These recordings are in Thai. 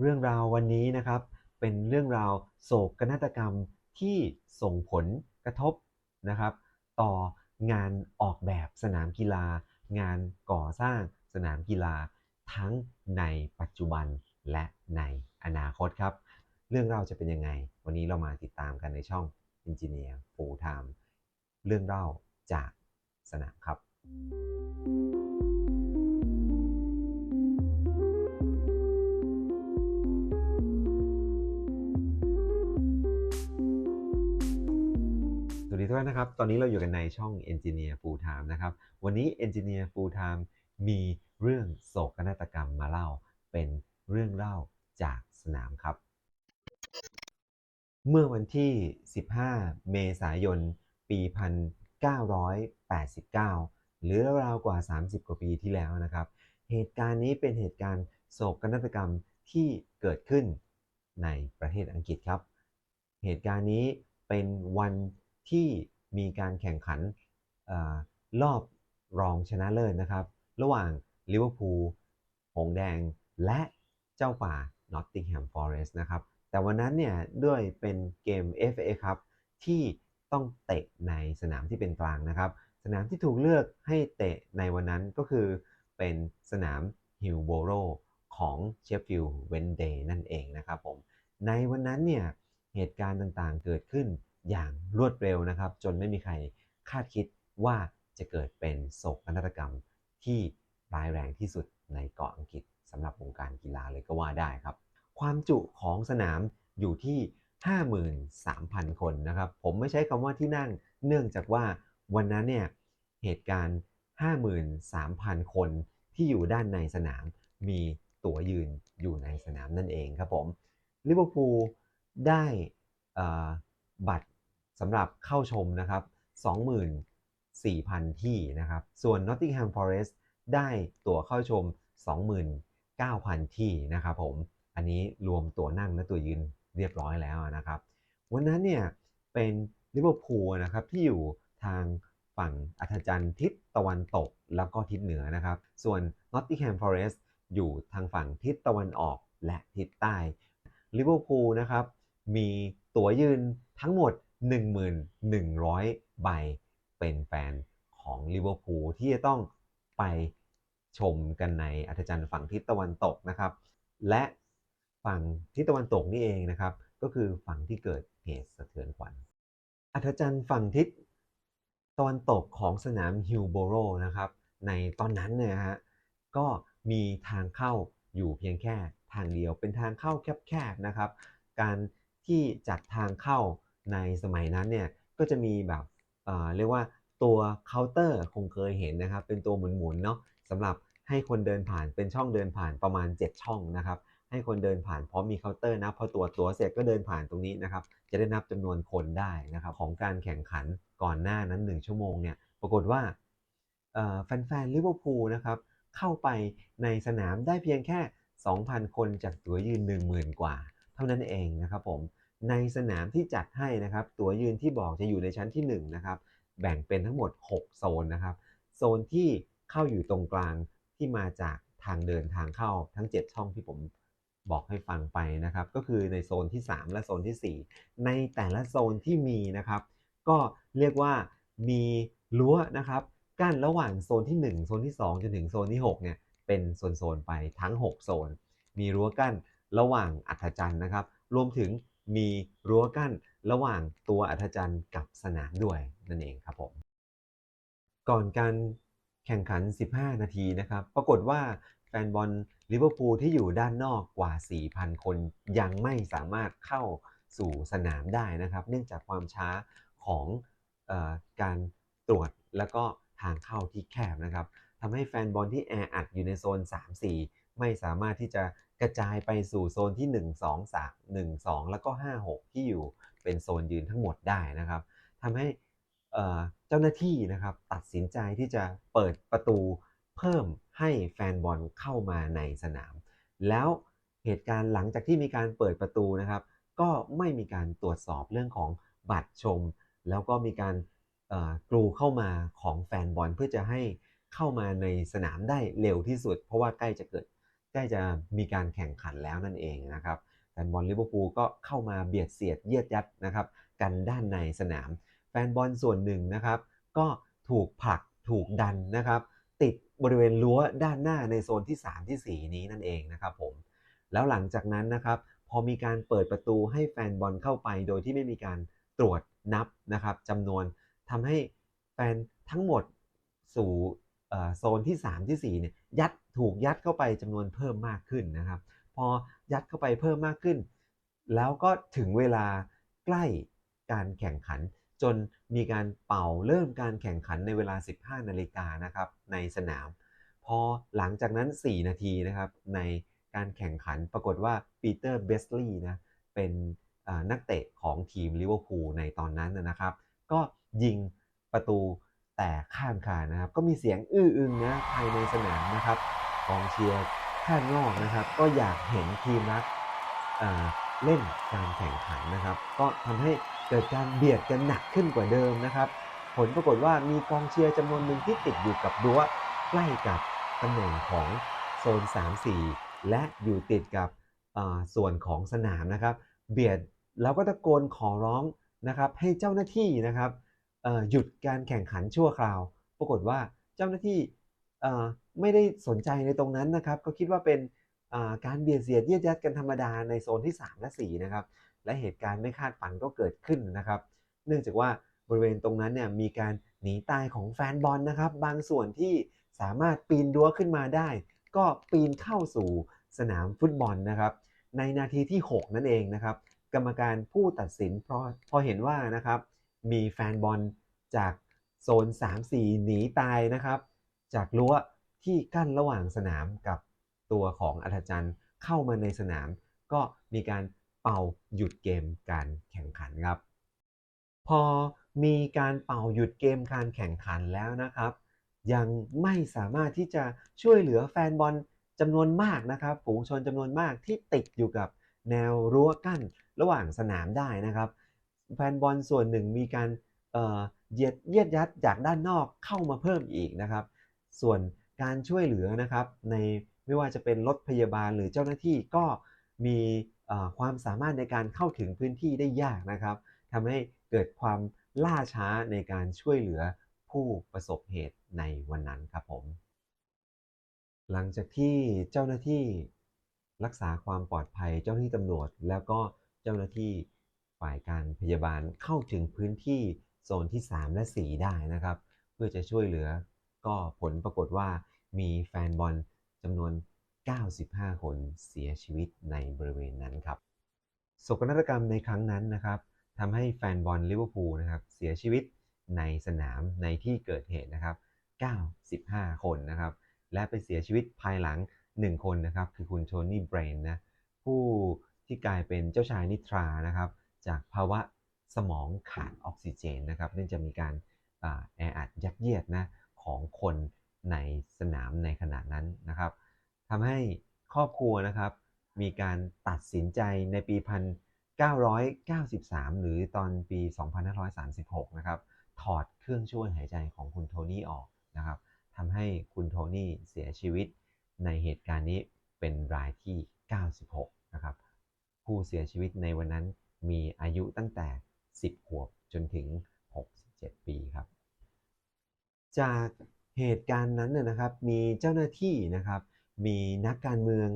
เรื่องราววันนี้นะครับเป็นเรื่องราวโศกนาฏกรรมที่ส่งผลกระทบนะครับ ต่องานออกแบบสนามกีฬา งานก่อสร้างสนามกีฬา ทั้งในปัจจุบันและในอนาคตครับ เรื่องราวจะเป็นยังไง วันนี้เรามาติดตามกันในช่อง Engineer Full Time เรื่องเล่าจากสนามครับสวั ทุกท่านนะครับ ตอนนี้เราอยู่กันในช่อง Engineer Full Time นะครับ วันนี้ Engineer Full Time มีเรื่องโศกนาฏกรรมมาเล่า เป็นเรื่องเล่าจากสนามครับ เมื่อวันที่ 15 เมษายน ปี 1989 หรือราวกว่า 30 กว่าปีที่แล้วนะครับ เหตุการณ์นี้เป็นเหตุการณ์โศกนาฏกรรมที่เกิดขึ้นในประเทศอังกฤษครับ เหตุการณ์นี้เป็นวัน ที่มีการแข่งขันอรอบรองชนะเลิศนะครับ ระหว่างลิเวอร์พูลหงแดง และเจ้าป่านอตติงแฮมฟอเรสต์นะครับ แต่วันนั้นเนี่ยด้วยเป็นเกม FA ครับที่ต้องเตะในสนามที่เป็นกลางนะครับ สนามที่ถูกเลือกให้เตะในวันนั้นก็คือเป็นสนามฮิลโบโรของเชฟฟิลด์เวนเดย์นั่นเองนะครับผม ในวันนั้นเนี่ยเหตุการณ์ต่างๆเกิดขึ้น อย่างรวดเร็วนะครับ จนไม่มีใครคาดคิดว่าจะเกิดเป็นโศกนาฏกรรมที่ร้ายแรงที่สุดในเกาะอังกฤษสำหรับวงการกีฬาเลยก็ว่าได้ครับ ความจุของสนามอยู่ที่ 53,000 คนนะครับ ผมไม่ใช้คำว่าที่นั่ง เนื่องจากว่าวันนั้นเนี่ยเหตุการณ์ 53,000 คนที่อยู่ด้านในสนามมีตั๋วยืนอยู่ในสนามนั่นเองครับผมลิเวอร์พูลได้บัตร สำหรับเข้าชมนะครับ 24,000 ที่นะครับ ส่วน Nottingham Forest ได้ตั๋วเข้าชม 29,000 ที่นะครับผม อันนี้รวมตั๋วนั่งและตั๋วยืนเรียบร้อยแล้วนะครับ วันนั้นเนี่ยเป็นลิเวอร์พูลนะครับที่อยู่ทางฝั่งอัธจันทร์ทิศตะวันตกแล้วก็ทิศเหนือนะครับ ส่วน Nottingham Forest อยู่ทางฝั่งทิศตะวันออกและทิศใต้ลิเวอร์พูลนะครับมีตั๋วยืนทั้งหมด 1,100 ใบเป็นแฟนของลิเวอร์พูลที่จะต้องไปชมกันในอัธจันทร์ฝั่งทิศตะวันตกนะครับ และฝั่งทิศตะวันตกนี่เองนะครับ ก็คือฝั่งที่เกิดเหตุสะเทือนขวัญอัธจันทร์ฝั่งทิศตะวันตกของสนามฮิลโบโรนะครับ ในตอนนั้นเนี่ยฮะก็มีทางเข้าอยู่เพียงแค่ทางเดียวเป็นทางเข้าแคบๆนะครับ การที่จัดทางเข้า ในสมัยนั้นเนี่ยก็จะมีแบบเอ่อเรียกว่าตัวเคาน์เตอร์คงเคยเห็นนะครับ เป็นตัวหมุนๆเนาะสำหรับให้คนเดินผ่านเป็นช่องเดินผ่านประมาณ 7 ช่องนะครับ ให้คนเดินผ่านพร้อมมีเคาน์เตอร์นับพอตัวจตัวเสร็จก็เดินผ่านตรงนี้นะครับ จะได้นับจำนวนคนได้นะครับ ของการแข่งขันก่อนหน้านั้น 1 ชั่วโมงเนี่ยปรากฏว่าแฟนๆลิเวอร์พูลนะครับเข้าไปในสนามได้เพียงแค่ 2,000 คนจากตัวยืน 10,000 กว่า เท่านั้นเองนะครับผม ในสนามที่จัดให้นะครับ ตั๋วยืนที่บอกจะอยู่ในชั้นที่1นะครับแบ่งเป็นทั้งหมด 6 โซนนะครับ โซนที่เข้าอยู่ตรงกลางที่มาจากทางเดินทางเข้าทั้ง 7 ช่องที่ผมบอกให้ฟังไปนะครับ ก็คือในโซนที่ 3 และโซนที่ 4 ในแต่ละโซนที่มีนะครับ ก็เรียกว่ามีรั้วนะครับกั้นระหว่างโซนที่ 1 โซนที่ 2 จนถึงโซนที่6เนี่ยเป็นโซนๆไปทั้ง 6 โซน มีรั้วกั้นระหว่างอัธจันทร์นะครับ รวมถึง มีรั้วกั้นระหว่างตัวอัธจันทร์กับสนามด้วยนั่นเองครับผม ก่อนการแข่งขัน 15 นาทีนะครับ ปรากฏว่าแฟนบอลลิเวอร์พูลที่อยู่ด้านนอกกว่า 4,000 คนยังไม่สามารถเข้าสู่สนามได้นะครับ เนื่องจากความช้าของเออการตรวจแล้วก็ทางเข้าที่แคบนะครับทำให้แฟนบอลที่แออัดอยู่ในโซน 3-4 ไม่สามารถที่จะกระจายไปสู่โซนที่ 1 2 3 1 2 แล้วก็ 5 6 ที่อยู่เป็นโซนยืนทั้งหมดได้นะครับทำให้เจ้าหน้าที่นะครับตัดสินใจที่จะเปิดประตูเพิ่มให้แฟนบอลเข้ามาในสนาม แล้วเหตุการณ์หลังจากที่มีการเปิดประตูนะครับ ก็ไม่มีการตรวจสอบเรื่องของบัตรชม แล้วก็มีการกรูเข้ามาของแฟนบอลเพื่อจะให้เข้ามาในสนามได้เร็วที่สุด เพราะว่าใกล้จะเกิด ล้จะมีการแข่งขันแล้วนั่นเองนะครับแฟนบอลลิเวอร์พูลก็เข้ามาเบียดเสียดเยียดยัดนะครับกันด้านในสนาม แฟนบอลส่วนหนึ่งนะครับก็ถูกผลักถูกดันนะครับติดบริเวณรั้วด้านหน้าในโซนที่ 3 ที่ 4 นี้นั่นเองนะครับผมแล้วหลังจากนั้นนะครับพอมีการเปิดประตูให้แฟนบอลเข้าไปโดยที่ไม่มีการตรวจนับนะครับจำนวนทำให้แฟนทั้งหมดสู่โซนที่ 3 ที่4เนี่ยยัด ถูกยัดเข้าไปจำนวนเพิ่มมากขึ้นนะครับ พอยัดเข้าไปเพิ่มมากขึ้น แล้วก็ถึงเวลาใกล้การแข่งขัน จนมีการเป่าเริ่มการแข่งขันในเวลา 15 นาฬิกานะครับในสนาม พอหลังจากนั้น 4 นาทีนะครับในการแข่งขันปรากฏว่าปีเตอร์เบสลีย์นะเป็นนักเตะของทีมลิเวอร์พูลในตอนนั้นนะครับ ก็ยิงประตูแต่ข้ามคานนะครับ ก็มีเสียงอื้ออึงนะภายในสนามนะครับ กองเชียร์ข้างนอกนะครับ ก็อยากเห็นทีมรักเล่นการแข่งขันนะครับ ก็ทำให้เกิดการเบียดกันหนักขึ้นกว่าเดิมนะครับ ผลปรากฏว่ามีกองเชียร์จำนวนหนึ่งที่ติดอยู่กับรั้วใกล้กับตำแหน่งของโซน 3-4 และอยู่ติดกับส่วนของสนามนะครับ เบียดแล้วก็ตะโกนขอร้องนะครับให้เจ้าหน้าที่นะครับหยุดการแข่งขันชั่วคราว ปรากฏว่าเจ้าหน้าที่ ไม่ได้สนใจในตรงนั้นนะครับ ก็คิดว่าเป็นการเบียดเสียดเยียดยัดกันธรรมดาในโซนที่ 3 และ 4 นะครับ และเหตุการณ์ไม่คาดฝันก็เกิดขึ้นนะครับ เนื่องจากว่าบริเวณตรงนั้นเนี่ยมีการหนีตายของแฟนบอลนะครับ บางส่วนที่สามารถปีนรั้วขึ้นมาได้ ก็ปีนเข้าสู่สนามฟุตบอลนะครับ ในนาทีที่ 6 นั่นเองนะครับ กรรมการผู้ตัดสินพอพอเห็นว่านะครับมีแฟนบอลจากโซน 3-4 หนีตายนะครับ จากรั้ว ที่กั้นระหว่างสนามกับตัวของอัธจันทร์เข้ามาในสนาม ก็มีการเป่าหยุดเกมการแข่งขันครับ พอมีการเป่าหยุดเกมการแข่งขันแล้วนะครับ ยังไม่สามารถที่จะช่วยเหลือแฟนบอลจำนวนมากนะครับฝูงชนจำนวนมากที่ติดอยู่กับแนวรั้วกั้นระหว่างสนามได้นะครับ แฟนบอลส่วนหนึ่งมีการเอ่อเหยียดเยียดยัดจากด้านนอกเข้ามาเพิ่มอีกนะครับ ส่วน การช่วยเหลือนะครับ ในไม่ว่าจะเป็นรถพยาบาลหรือเจ้าหน้าที่ก็มีความสามารถในการเข้าถึงพื้นที่ได้ยากนะครับทำให้เกิดความล่าช้าในการช่วยเหลือผู้ประสบเหตุในวันนั้นครับผม หลังจากที่เจ้าหน้าที่รักษาความปลอดภัยเจ้าหน้าที่ตำรวจ แล้วก็เจ้าหน้าที่ฝ่ายการพยาบาลเข้าถึงพื้นที่โซนที่ 3 และ 4 ได้นะครับ เพื่อจะช่วยเหลือ ก็ผลปรากฏว่ามีแฟนบอลจำนวน 95 คนเสียชีวิตในบริเวณนั้นครับโศกนาฏกรรมในครั้งนั้นนะครับทำให้แฟนบอลลิเวอร์พูลนะครับเสียชีวิตในสนามในที่เกิดเหตุนะครับ 95 คนนะครับ และไปเสียชีวิตภายหลัง 1 คนนะครับ คือคุณโทนี่เบรนนะผู้ที่กลายเป็นเจ้าชายนิทรานะครับ จากภาวะสมองขาดออกซิเจนนะครับเนื่องจากมีการอแออัดยัดเยียดนะ ของคนในสนามในขณะนั้นนะครับทำให้ครอบครัวนะครับ มีการตัดสินใจในปี 1993 หรือตอนปี 2536 นะครับ ถอดเครื่องช่วยหายใจของคุณโทนี่ออกนะครับทำให้คุณโทนี่เสียชีวิตในเหตุการณ์นี้เป็นรายที่ 96 นะครับ ผู้เสียชีวิตในวันนั้นมีอายุตั้งแต่ 10 ขวบจนถึง 67 ปีครับ จากเหตุการณ์นั้นนยนะครับ มีเจ้าหน้าที่นะครับ มีนักการเมือง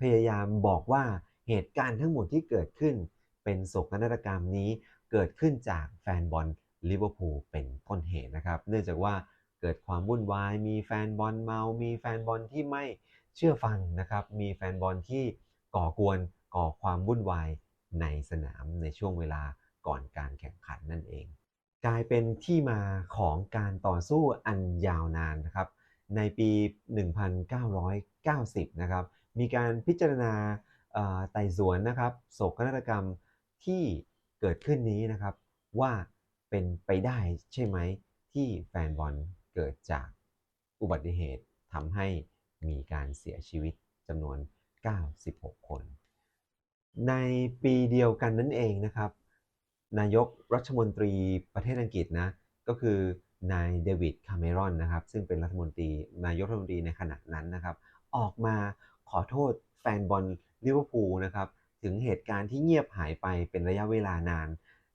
พยายามบอกว่าเหตุการณ์ทั้งหมดที่เกิดขึ้น เป็นโศกนาฏกรรมนี้เกิดขึ้นจากแฟนบอลลิเวอร์พูลเป็นต้นเหตุนะครับ เนื่องจากว่าเกิดความวุ่นวาย มีแฟนบอลเมา มีแฟนบอลที่ไม่เชื่อฟังนะครับ มีแฟนบอลที่ก่อกวนก่อความวุ่นวายในสนามในช่วงเวลาก่อนการแข่งขันนั่นเอง กลายเป็นที่มาของการต่อสู้อันยาวนานนะครับ ในปี 1990 นะครับ มีการพิจารณาไต่สวนนะครับโศกนาฏกรรมที่เกิดขึ้นนี้นะครับ ว่าเป็นไปได้ใช่ไหมที่แฟนบอลเกิดจากอุบัติเหตุทำให้มีการเสียชีวิตจำนวน 96 คน ในปีเดียวกันนั่นเองนะครับ นายกรัฐมนตรีประเทศอังกฤษนะ ก็คือนายเดวิดคาเมรอนนะครับ ซึ่งเป็นรัฐมนตรีนายกรัฐมนตรีในขณะนั้นนะครับ ออกมาขอโทษแฟนบอลลิเวอร์พูลนะครับ ถึงเหตุการณ์ที่เงียบหายไปเป็นระยะเวลานาน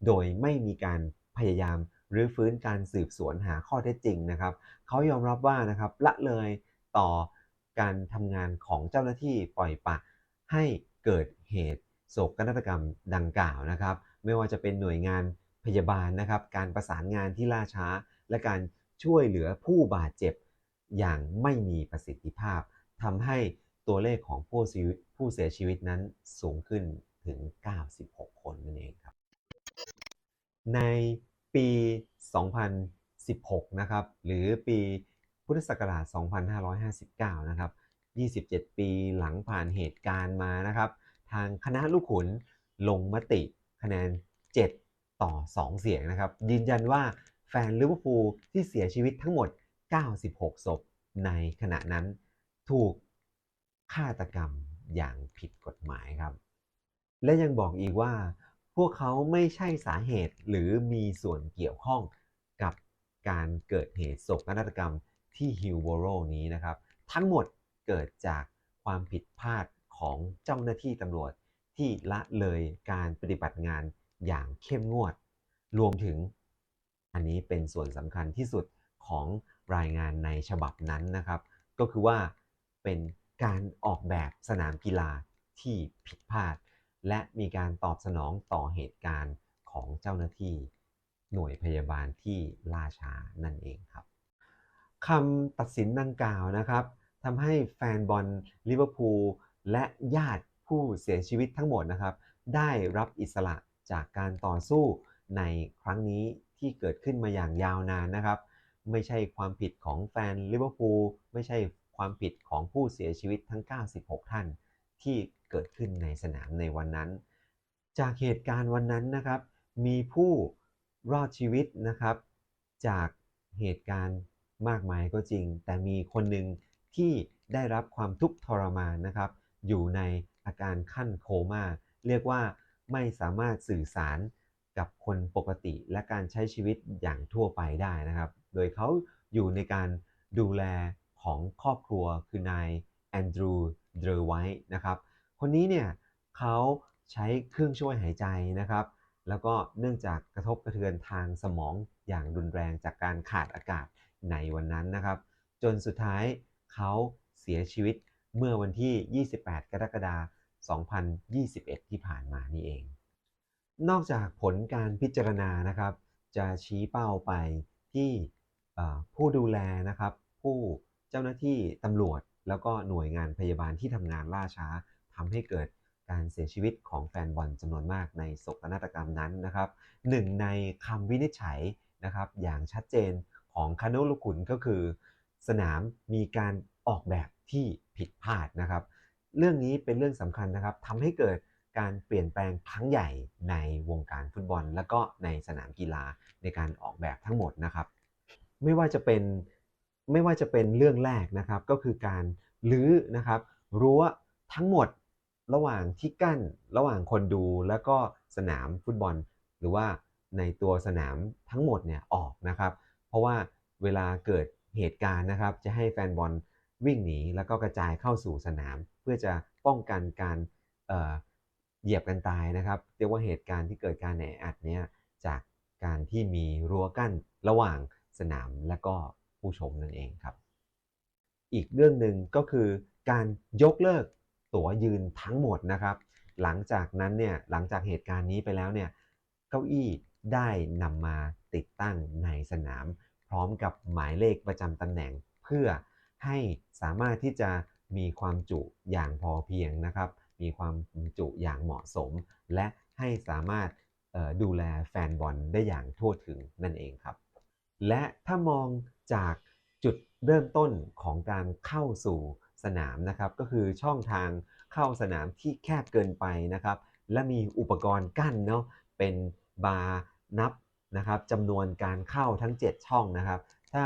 โดยไม่มีการพยายามรื้อฟื้นการสืบสวนหาข้อเท็จจริงนะครับ เขายอมรับว่านะครับละเลยต่อการทำงานของเจ้าหน้าที่ปล่อยปะ ให้เกิดเหตุโศกนาฏกรรมดังกล่าวนะครับ ไม่ว่าจะเป็นหน่วยงานพยาบาลนะครับ การประสานงานที่ล่าช้า และการช่วยเหลือผู้บาดเจ็บ อย่างไม่มีประสิทธิภาพทำให้ตัวเลขของผู้เสียผู้เสียชีวิตนั้นสูงขึ้นถึง 96 คนนั่นเองครับ ในปี 2016 นะครับ หรือปีพุทธศักราช 2559 นะครับ 27 ปีหลังผ่านเหตุการณ์มานะครับ ทางคณะลูกขุนลงมติ คะแนน 7 ต่อ 2 เสียงนะครับ ยืนยันว่าแฟนลิเวอร์พูลที่เสียชีวิตทั้งหมด 96 ศพ ในขณะนั้นถูกฆาตกรรมอย่างผิดกฎหมายครับ และยังบอกอีกว่า พวกเขาไม่ใช่สาเหตุหรือมีส่วนเกี่ยวข้องกับการเกิดเหตุโศกนาฏกรรมที่ฮิลโบโรนี้นะครับ ทั้งหมดเกิดจากความผิดพลาดของเจ้าหน้าที่ตำรวจ ที่ละเลยการปฏิบัติงานอย่างเข้มงวด รวมถึงอันนี้เป็นส่วนสำคัญที่สุดของรายงานในฉบับนั้นนะครับ ก็คือว่าเป็นการออกแบบสนามกีฬาที่ผิดพลาด และมีการตอบสนองต่อเหตุการณ์ของเจ้าหน้าที่หน่วยพยาบาลที่ล่าช้านั่นเองครับคำตัดสินดังกล่าวนะครับทำให้แฟนบอลลิเวอร์พูลและญาติ ผู้เสียชีวิตทั้งหมดนะครับ ได้รับอิสระจากการต่อสู้ในครั้งนี้ที่เกิดขึ้นมาอย่างยาวนานนะครับ ไม่ใช่ความผิดของแฟนลิเวอร์พูลไม่ใช่ความผิดของผู้เสียชีวิตทั้ง 96 ท่าน ที่เกิดขึ้นในสนามในวันนั้น จากเหตุการณ์วันนั้นนะครับ มีผู้รอดชีวิตนะครับ จากเหตุการณ์มากมายก็จริง แต่มีคนหนึ่งที่ได้รับความทุกข์ทรมานนะครับ อยู่ใน อาการขั้นโคม่าเรียกว่าไม่สามารถสื่อสารกับคนปกติและการใช้ชีวิตอย่างทั่วไปได้นะครับ โดยเขาอยู่ในการดูแลของครอบครัวคือนายแอนดรูว์เดอร์ไวท์นะครับ คนนี้เนี่ยเขาใช้เครื่องช่วยหายใจนะครับ แล้วก็เนื่องจากกระทบกระเทือนทางสมองอย่างรุนแรงจากการขาดอากาศในวันนั้นนะครับ จนสุดท้ายเขาเสียชีวิตเมื่อวันที่ 28 กรกฎาคม 2021 ที่ผ่านมานี่เอง นอกจากผลการพิจารณานะครับ จะชี้เป้าไปที่ผู้ดูแลนะครับ ผู้เจ้าหน้าที่ตำรวจ แล้วก็หน่วยงานพยาบาลที่ทำงานล่าช้าทำให้เกิดการเสียชีวิตของแฟนบอลจำนวนมากในโศกนาฏกรรมนั้นนะครับหนึ่งในคำวินิจฉัยนะครับอย่างชัดเจนของคานุลุขุนก็คือ สนามมีการออกแบบที่ผิดพลาดนะครับ เรื่องนี้เป็นเรื่องสำคัญนะครับทำให้เกิดการเปลี่ยนแปลงครั้งใหญ่ในวงการฟุตบอล และก็ในสนามกีฬาในการออกแบบทั้งหมดนะครับ ไม่ว่าจะเป็นไม่ว่าจะเป็นเรื่องแรกนะครับ ก็คือการลื้อนะครับรั้วทั้งหมดระหว่างที่กั้นระหว่างคนดูแล้วก็สนามฟุตบอล หรือว่าในตัวสนามทั้งหมดเนี่ยออกนะครับ เพราะว่าเวลาเกิดเหตุการณ์นะครับ จะให้แฟนบอล วิ่งหนีแล้วก็กระจายเข้าสู่สนาม เพื่อจะป้องกันการเเหยียบกันตายนะครับ เรียกว่าเหตุการณ์ที่เกิดการแออัดเนี้ยจากการที่มีรั้วกั้นระหว่างสนามและก็ผู้ชมนั่นเองครับ อีกเรื่องหนึ่งก็คือการยกเลิกตั๋วยืนทั้งหมดนะครับ หลังจากนั้นเนี่ยหลังจากเหตุการณ์นี้ไปแล้วเนี่ยเก้าอี้ได้นำมาติดตั้งในสนาม พร้อมกับหมายเลขประจำตำแหน่งเพื่อ ให้สามารถที่จะมีความจุอย่างพอเพียงนะครับ มีความจุอย่างเหมาะสม และให้สามารถดูแลแฟนบอลได้อย่างทั่วถึงนั่นเองครับ และถ้ามองจากจุดเริ่มต้นของการเข้าสู่สนามนะครับ ก็คือช่องทางเข้าสนามที่แคบเกินไปนะครับ และมีอุปกรณ์กั้นเนาะเป็นบาร์นับนะครับจำนวนการเข้าทั้ง 7 ช่องนะครับ ถ้า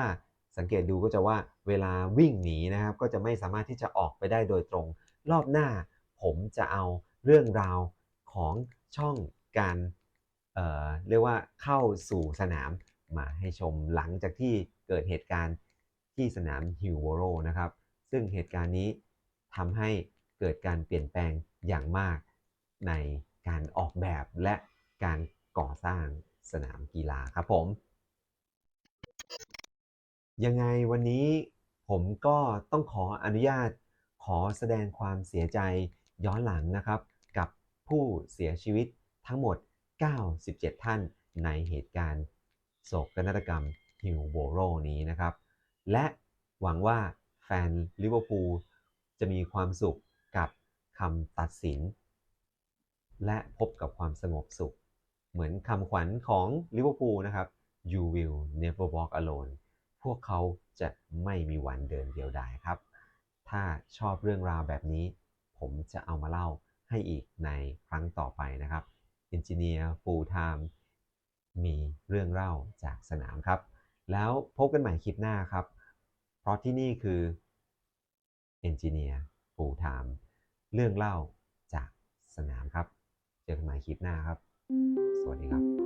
สังเกตดูก็จะว่าเวลาวิ่งหนีนะครับ ก็จะไม่สามารถที่จะออกไปได้โดยตรง รอบหน้าผมจะเอาเรื่องราวของช่องการเอ่อเรียกว่าเข้าสู่สนามมาให้ชมหลังจากที่เกิดเหตุการณ์ที่สนามฮิวโวโรนะครับ ซึ่งเหตุการณ์นี้ทำให้เกิดการเปลี่ยนแปลงอย่างมากในการออกแบบและการก่อสร้างสนามกีฬาครับผม ยังไงวันนี้ผมก็ต้องขออนุญาตขอแสดงความเสียใจย้อนหลังนะครับ กับผู้เสียชีวิตทั้งหมด 97 ท่านในเหตุการณ์โศกนาฏกรรมฮิวโบโรนี้นะครับ และหวังว่าแฟนลิเวอร์พูลจะมีความสุขกับคำตัดสิน และพบกับความสงบสุข เหมือนคำขวัญของลิเวอร์พูลนะครับ You will never walk alone พวกเขาจะไม่มีวันเดินเดียวดายครับ ถ้าชอบเรื่องราวแบบนี้ ผมจะเอามาเล่าให้อีกในครั้งต่อไปนะครับ Engineer Full Time มีเรื่องเล่าจากสนามครับ แล้วพบกันใหม่คลิปหน้าครับ เพราะที่นี่คือ Engineer Full Time เรื่องเล่าจากสนามครับ เจอกันใหม่คลิปหน้าครับ สวัสดีครับ